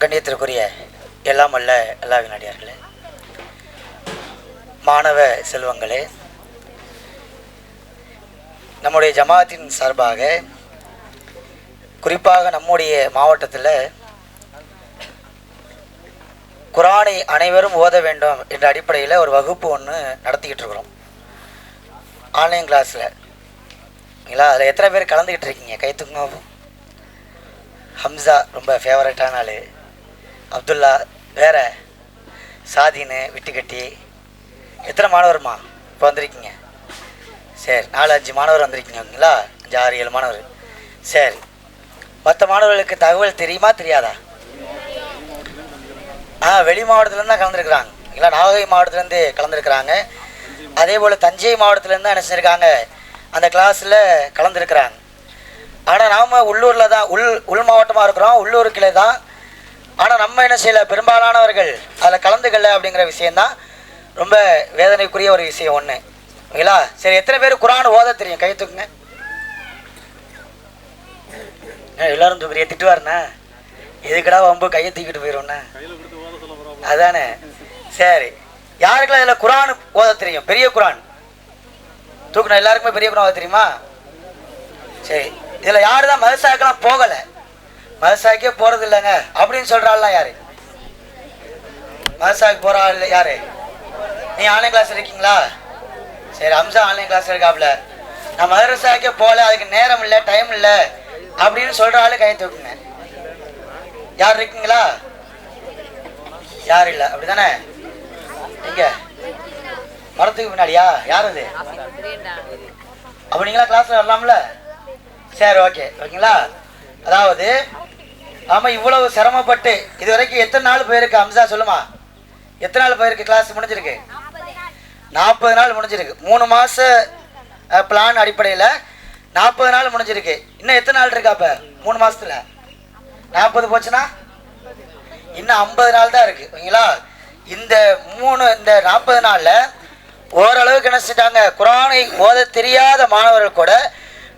கண்ணியத்திற்குரிய எல்லாம் அல்ல எல்லா வினாடியார்களே. மாணவ செல்வங்களே நம்முடைய ஜமாத்தின் சார்பாக குறிப்பாக நம்முடைய மாவட்டத்தில் குரானை அனைவரும் ஓத வேண்டும் என்ற அடிப்படையில் ஒரு வகுப்பு ஒன்று நடத்திக்கிட்டு இருக்கிறோம். ஆன்லைன் கிளாஸில். இல்லைங்களா? அதில் எத்தனை பேர் கலந்துக்கிட்டு இருக்கீங்க? கை ஹம்சா ரொம்ப ஃபேவரட்டான ஆள். அப்துல்லா வேற சாதின்னு விட்டுக்கட்டி எத்தனை மாணவர்மா இப்போ வந்திருக்கீங்க? சரி நாலு அஞ்சு மாணவர் வந்திருக்கீங்களா அஞ்சு ஆறு ஏழு மாணவர். சரி. மற்ற மாணவர்களுக்கு தகவல் தெரியுமா தெரியாதா? ஆ வெளி மாவட்டத்துலேருந்து தான் கலந்துருக்குறாங்க. இல்லை நாகை மாவட்டத்துலேருந்து கலந்துருக்குறாங்க. அதே போல் தஞ்சை மாவட்டத்துலேருந்து என்ன நினச்சிருக்காங்க அந்த கிளாஸில் கலந்துருக்குறாங்க. ஆனால் நாம் உள்ளூரில் தான் உள் உள் மாவட்டமாக இருக்கிறோம். உள்ளூருக்குள்ளே தான் ஆனால் நம்ம என்ன செய்யல? பெரும்பாலானவர்கள் அதில் கலந்துக்கல அப்படிங்கிற விஷயந்தான் ரொம்ப வேதனைக்குரிய ஒரு விஷயம் ஒன்று ஓகேங்களா? சரி எத்தனை பேர் குரான் ஓத தெரியும்? கை தூக்குங்க. எல்லாரும் தூக்குறிய திட்டுவாருண்ணா. எதுக்கடா வம்பு? கையை தூக்கிட்டு போயிடும்ண்ணா அதானே. சரி. யாருக்கெல்லாம் இதில் குரான் ஓத தெரியும்? பெரிய குரான். தூக்கணும் எல்லாருக்குமே பெரிய குரான் ஓத தெரியுமா? சரி. இதில் யார் தான் மதசாக்கெல்லாம் போகலை. மதசாக்கே போகிறது இல்லைங்க. அப்படின்னு சொல்கிறாள்லாம் யாரு? மதசாக்கு போகிற ஆள் யாரு? நீ ஆன்லைன் கிளாஸ் இருக்கீங்களா? சரி அம்சா ஆன்லைன் கிளாஸ் இருக்காப்ல. நான் மதரசாக்கே போகல அதுக்கு நேரம் இல்லை டைம் இல்லை அப்படின்னு சொல்கிற ஆளு கை தூக்குங்க. யார் இருக்கீங்களா? யார் இல்லை? அப்படி தானே எங்க? மரத்துக்கு பின்னாடியா? யார் அது? அப்போ நீங்களா கிளாஸில் வரலாம்ல? சரி ஓகே ஓகேங்களா? அதாவது ஆமாம் இவ்வளவு சிரமப்பட்டு இது வரைக்கும் எத்தனை நாள் போயிருக்கு அம்சா சொல்லுமா? எத்தனை நாள் போயிருக்கு கிளாஸ் முடிஞ்சிருக்கு? நாற்பது நாள் முடிஞ்சிருக்கு. மூணு மாத பிளான் அடிப்படையில் நாற்பது நாள் முடிஞ்சிருக்கு. இன்னும் எத்தனை நாள் இருக்கா இப்போ மூணு மாதத்தில் நாற்பது போச்சுன்னா? இன்னும் ஐம்பது நாள் தான் இருக்குது ஓகேங்களா இந்த மூணு இந்த நாற்பது நாளில் ஓரளவுக்கு என்ன செஞ்சிட்டாங்க குரானை ஓத தெரியாத மாணவர்கள் கூட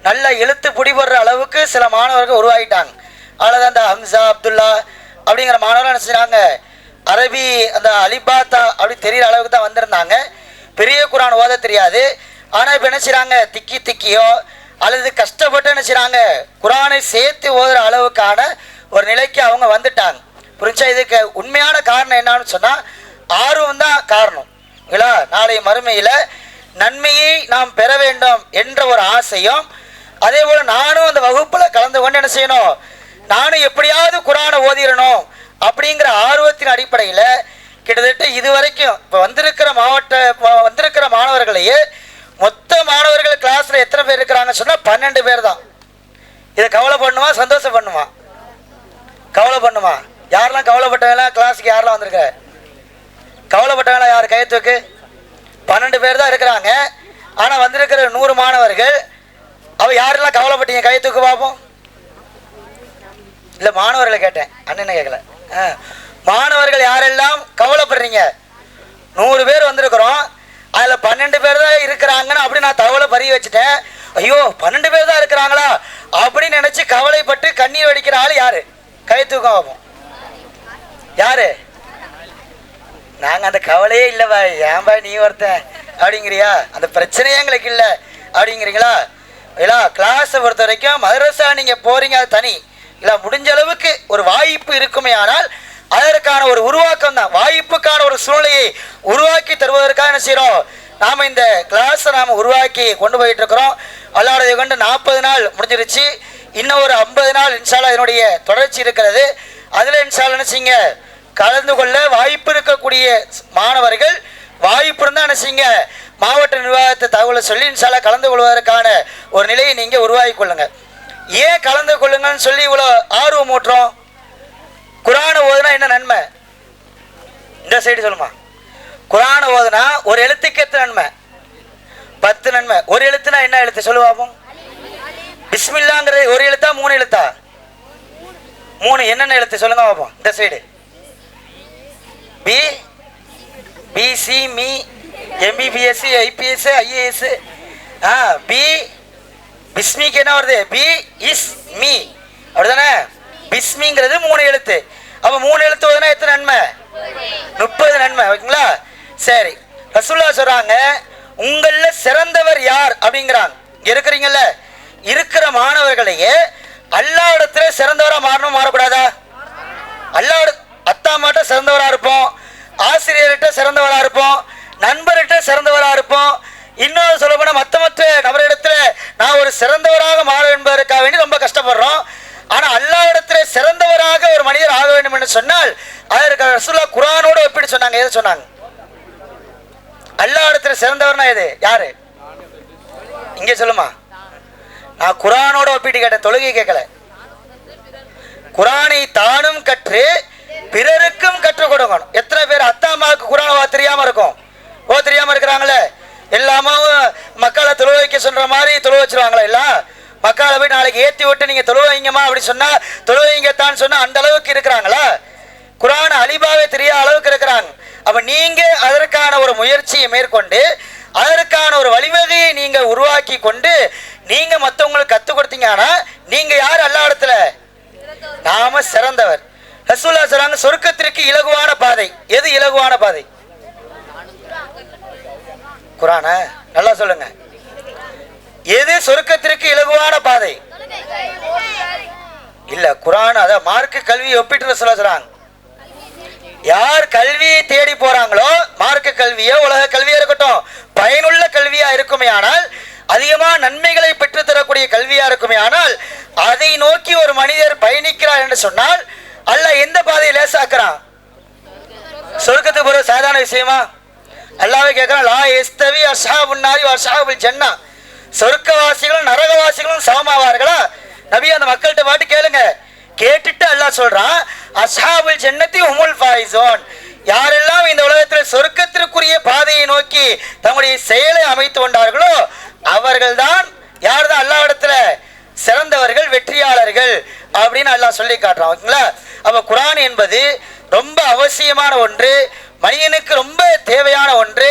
நல்ல எழுத்து பிடிபடுற அளவுக்கு சில மாணவர்கள் உருவாகிட்டாங்க. அவ்வளோதான் அந்த ஹம்சா அப்துல்லா அப்படிங்கிற மாணவர்கள் என்ன செஞ்சாங்க? அரபி அந்த அலிபாத்தா அப்படி தெரிகிற அளவுக்கு தான் வந்திருந்தாங்க. பெரிய குரான் ஓத தெரியாது. ஆனால் இப்போ என்ன செய்கிறாங்க திக்கி திக்கியோ அல்லது கஷ்டப்பட்டு என்ன செய்கிறாங்க குரானை சேர்த்து ஓதுகிற அளவுக்கான ஒரு நிலைக்கு அவங்க வந்துட்டாங்க. புரிஞ்சா இதுக்கு உண்மையான காரணம் என்னான்னு சொன்னால் ஆர்வம் தான் காரணம். இல்லை நாளை மறுமையில் நன்மையை நாம் பெற வேண்டும் என்ற ஒரு ஆசையும் அதே போல் நானும் அந்த வகுப்பில் கலந்து கொண்டு என்ன செய்யணும்? நானும் எப்படியாவது குரானை ஓதிடணும் அப்படிங்கிற ஆர்வத்தின் அடிப்படையில் கிட்டத்தட்ட இது வரைக்கும் இப்போ வந்திருக்கிற மாவட்ட வந்திருக்கிற மாணவர்களையே மொத்த மாணவர்கள் கிளாஸில் எத்தனை பேர் இருக்கிறாங்கன்னு சொன்னால் பன்னெண்டு பேர் தான். இதை கவலை பண்ணுமா? சந்தோஷம் பண்ணுமா? கவலை பண்ணுமா? யாரெல்லாம் கவலைப்பட்டவங்களாம் கிளாஸுக்கு யாரெல்லாம் வந்திருக்க? கவலைப்பட்டவங்களா யார்? கை பன்னெண்டு பேர் தான் இருக்கிறாங்க. ஆனால் வந்திருக்கிற நூறு மாணவர்கள் அவ யாரெல்லாம் கவலைப்பட்டீங்க? கை தூக்கு பார்ப்போம் இல்லை மாணவர்களை கேட்டேன். அண்ணனை கேட்கல ஆ. மாணவர்கள் யாரெல்லாம் கவலைப்படுறீங்க? நூறு பேர் வந்திருக்கிறோம். அதில் பன்னெண்டு பேர் தான் இருக்கிறாங்கன்னு அப்படி நான் தகவலை பறி வச்சுட்டேன். ஐயோ பன்னெண்டு பேர் தான் இருக்கிறாங்களா? அப்படின்னு நினச்சி கவலைப்பட்டு கண்ணீர் வடிக்கிற ஆள் யாரு? கை தூக்கம் பார்ப்போம் யாரு? நாங்கள் அந்த கவலையே இல்லை பாய். ஏன் பாய் நீ ஒருத்தன். அப்படிங்கிறியா? அந்த பிரச்சனையே எங்களுக்கு இல்லை. அப்படிங்கிறீங்களா? இல்லை கிளாஸை பொறுத்த வரைக்கும் மதரசா நீங்கள் போகிறீங்க அது தனி. இல்லை முடிஞ்ச அளவுக்கு ஒரு வாய்ப்பு இருக்குமே ஆனால் அதற்கான ஒரு உருவாக்கம் தான் வாய்ப்புக்கான ஒரு சூழ்நிலையை உருவாக்கி தருவதற்காக என்ன செய்கிறோம் நாம் இந்த கிளாஸை நாம் உருவாக்கி கொண்டு போயிட்டு இருக்கிறோம். அல்லாடைய கொண்டு நாற்பது நாள் முடிஞ்சிருச்சு. இன்னும் ஒரு ஐம்பது நாள் இன்ஷால்லா இதனுடைய தொடர்ச்சி இருக்கிறது. அதில் இன்ஷால்லா என்ன கலந்து கொள்ள வாய்ப்பு இருக்கக்கூடிய மாணவர்கள் வாய்ப்பு இருந்தால் என்ன மாவட்ட நிர்வாகத்தை தகவலை சொல்லி இன்ஷால்லா கலந்து கொள்வதற்கான ஒரு நிலையை நீங்கள் உருவாக்கி கொள்ளுங்க. ஏன் கலந்து கொள்ளுங்கன்னு சொல்லி இவ்வளோ ஆர்வம் ஊட்டுறோம்? குரானை ஓதுனா என்ன நன்மை? இந்த சைடு சொல்லுமா. குரானை ஓதுனா ஒரு எழுத்துக்கு எத்தனை நன்மை. பத்து நன்மை. ஒரு எழுத்துனா என்ன எழுத்து சொல்லு பிஸ்மில்லாங்கிறது ஒரு எழுத்தா மூணு எழுத்தா? மூணு. என்னென்ன எழுத்து சொல்லுங்க பார்ப்போம் இந்த சைடு. பி பி சி மீ எம்பிபிஎஸ்சி ஐபிஎஸ் ஐஏஎஸ் ஆ பி பிஸ்மிக்கு என்ன வருது? பி இஸ் மீ அப்படிதானே பிஸ்மிங்கிறது மூணு எழுத்து. அப்போ மூணு எழுத்து வருதுன்னா எத்தனை நன்மை? முப்பது நன்மை. ஓகேங்களா? சரி. ரசுல்லா சொல்கிறாங்க உங்களில் சிறந்தவர் யார்? அப்படிங்கிறாங்க. இங்கே இருக்கிறீங்கல்ல? இருக்கிற மாணவர்களையே அல்லாஹ் இடத்துல மாறணும் மாறக்கூடாதா? அல்லாஹ் அத்தா மாட்ட சிறந்தவராக இருப்போம். ஆசிரியர்கிட்ட சிறந்தவராக இருப்போம். நண்பர்கிட்ட சிறந்தவராக இருப்போம். இன்னும் சொல்ல மற்ற மற்ற நபரிடத்துல நான் ஒரு சிறந்தவராக மாற என்பதற்காக வேண்டி ரொம்ப கஷ்டப்படுறோம். ஆனா அல்லாஹ் இடத்துல சிறந்தவராக ஒரு மனிதர் ஆக வேண்டும் என்று சொன்னால் அதற்கு ரசூல்லா குரானோட ஒப்பிட்டு சொன்னாங்க. எது சொன்னாங்க? அல்லா இடத்துல சிறந்தவர்னா எது? யாரு? இங்கே சொல்லுமா? நான் குரானோட ஒப்பிட்டு கேட்டேன். தொழுகை கேட்கல. குரானை தானும் கற்று பிறருக்கும் கற்றுக் கொடுக்கணும். எத்தனை பேர் அத்தாமாவுக்கு அம்மாவுக்கு குரான் தெரியாம இருக்கும்? ஓ தெரியாம இருக்கிறாங்களே. எல்லாமும் மக்களை தொழில் வைக்க சொல்ற மாதிரி தொழில் வச்சிருவாங்களா எல்லாம் மக்களை போய் நாளைக்கு ஏத்தி விட்டு நீங்க தொழு வைங்கம்மா அப்படி சொன்னா தொழு வைங்கத்தான் சொன்னா அந்த அளவுக்கு இருக்கிறாங்களா? குரான் அலிபாவே தெரியாத அளவுக்கு இருக்கிறாங்க. அப்ப நீங்க அதற்கான ஒரு முயற்சியை மேற்கொண்டு அதற்கான ஒரு வழிவகையை நீங்க உருவாக்கி கொண்டு நீங்க மத்தவங்களுக்கு கற்றுக் கொடுத்தீங்கன்னா நீங்க யார் அல்லா இடத்துல நாம சிறந்தவர். ரசூல்லா சொல்றாங்க சொர்க்கத்திற்கு இலகுவான பாதை. எது இலகுவான பாதை? குரான நல்லா சொல்லுங்க. எது சொருக்கத்திற்கு இலகுவான பாதை? இல்ல குரான் அத மார்க்கு கல்வி ஒப்பிட்டு சொல்ல சொல்றாங்க. யார் கல்வியை தேடி போறாங்களோ மார்க்க கல்வியோ உலக கல்வியா இருக்கட்டும் பயனுள்ள கல்வியா இருக்குமே ஆனால் அதிகமா நன்மைகளை பெற்று தரக்கூடிய கல்வியா இருக்குமே ஆனால் அதை நோக்கி ஒரு மனிதர் பயணிக்கிறார் என்று சொன்னால் அல்ல எந்த பாதையை லேசாக்குறான்? சொருக்கத்துக்கு ஒரு சாதாரண விஷயமா? அல்லாவே கேட்கிறான் லா எஸ்தவி அஷாபுன் அஷாபுல் ஜன்னா. சொர்க்கவாசிகளும் நரகவாசிகளும் சமமாவார்களா? நபி அந்த மக்கள்கிட்ட பாட்டு கேளுங்க. கேட்டுட்டு அல்லாஹ் சொல்றான் அஷாபுல் ஜன்னத்தி உமுல் ஃபாயிசோன் யாரெல்லாம் இந்த உலகத்தில் சொர்க்கத்திற்குரிய பாதையை நோக்கி தம்முடைய செயலை அமைத்து கொண்டார்களோ அவர்கள்தான் யார் தான் அல்லாவிடத்துல சிறந்தவர்கள் வெற்றியாளர்கள் அப்படின்னு அல்லாஹ் சொல்லி காட்டுறான் ஓகேங்களா? அப்போ குரான் என்பது ரொம்ப அவசியமான ஒன்று. மனிதனுக்கு ரொம்ப தேவையான ஒன்று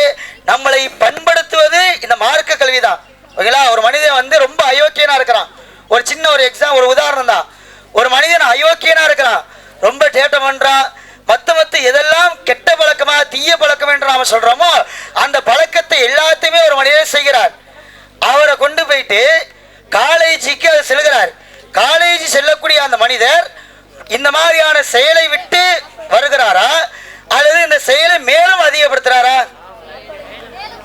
நம்மளை பண்படுத்துவது இந்த மார்க்க கல்வி தான் ஓகேங்களா? ஒரு மனிதன் வந்து ரொம்ப அயோக்கியனா இருக்கிறான். ஒரு சின்ன ஒரு எக்ஸாம் ஒரு உதாரணம் தான். ஒரு மனிதன் அயோக்கியனா இருக்கிறான். ரொம்ப டேட்டம் பண்றான். மத்த மத்த எதெல்லாம் கெட்ட பழக்கமா தீய பழக்கம் என்று நாம சொல்றோமோ அந்த பழக்கத்தை எல்லாத்தையுமே ஒரு மனிதன் செய்கிறார். அவரை கொண்டு போயிட்டு காலேஜுக்கு அவர் செல்கிறார். காலேஜ் செல்லக்கூடிய அந்த மனிதர் இந்த மாதிரியான செயலை விட்டு வருகிறாரா? அல்லது இந்த செயலை மேலும் அதிகப்படுத்துறாரா?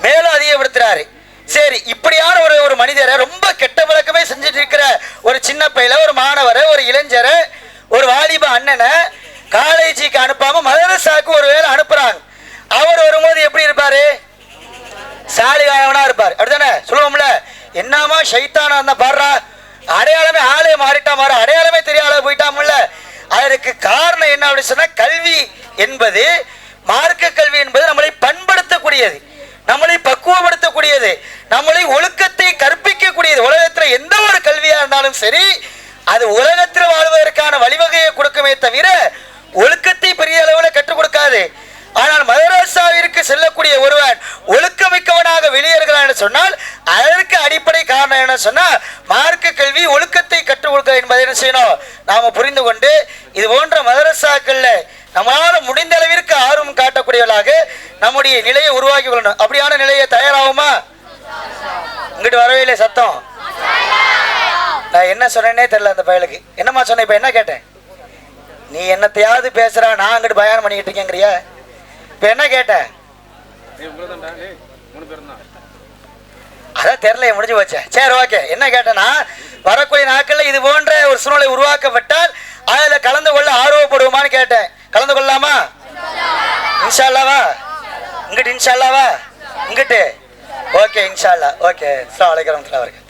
மேலும் அதிகப்படுத்துறாரு. சரி இப்படியான ஒரு ஒரு மனிதரை ரொம்ப கெட்ட பழக்கமே செஞ்சுட்டு இருக்கிற ஒரு சின்ன பையில ஒரு மாணவரை ஒரு இளைஞரை ஒரு வாலிப அண்ணனை காலேஜுக்கு அனுப்பாம மதரசாக்கு ஒரு வேளை அனுப்புறாங்க. அவர் வரும்போது எப்படி இருப்பாரு? சாலிகாயவனா இருப்பார். அப்படிதானே சொல்லுவோம்ல. என்னமா சைத்தானா இருந்தா பாடுறா? அடையாளமே ஆளே மாறிட்டா மாற அடையாளமே தெரியாத போயிட்டாமல்ல அதற்கு காரணம் என்ன அப்படின்னு சொன்னா கல்வி. என்பது மார்க்க கல்வி என்பது நம்மளை பண்படுத்தக்கூடியது நம்மளை பக்குவப்படுத்தக்கூடியது நம்மளை ஒழுக்கத்தை கற்பிக்கக்கூடியது. உலகத்தில் எந்த ஒரு கல்வியா இருந்தாலும் சரி அது உலகத்தில் வாழ்வதற்கான வழிவகையை கொடுக்குமே தவிர ஒழுக்கத்தை பெரிய அளவில் கற்றுக் கொடுக்காது. ஆனால் மதரசாவிற்கு செல்லக்கூடிய ஒருவன் ஒழுக்கமிக்கவனாக வெளியேறுகிறான் என்று சொன்னால் அதற்கு அடிப்படை காரணம் என்ன சொன்னால் மார்க்க கல்வி ஒழுக்கத்தை கற்றுக் கொடுக்க என்பதை என்ன செய்யணும்? நாம புரிந்து கொண்டு இது போன்ற மதரசாக்கள்ல நம்மளால முடிந்த அளவிற்கு ஆர்வம் காட்டக்கூடியவர்களாக நம்முடைய நிலையை உருவாக்கி கொள்ளணும். அப்படியான நிலையை தயாராகுமா? இங்கிட்டு வரவே இல்லை சத்தம். நான் என்ன சொன்னேனே தெரியல அந்த பயலுக்கு. என்னம்மா சொன்ன இப்ப என்ன கேட்டேன்? நீ என்னத்தையாவது பேசுறா நான் அங்கிட்டு பயானம் பண்ணிக்கிட்டு இருக்கேங்கிறியா? இப்ப என்ன கேட்டேன்? அதான் தெரியல முடிஞ்சு போச்சே. சரி ஓகே. என்ன கேட்டேன்னா வரக்கூடிய நாட்கள்ல இது போன்ற ஒரு சூழ்நிலை உருவாக்கப்பட்டால் அதில் கலந்து கொள்ள ஆர்வப்படுவோமான்னு கேட்டேன். கலந்து கொள்ளலாமா? இன்ஷா அல்லாவா இங்கிட்டு இன்ஷா அல்லாவா இங்கிட்டு. ஓகே இன்ஷா அல்லா ஓகே அஸ்ஸலாமு அலைக்கும்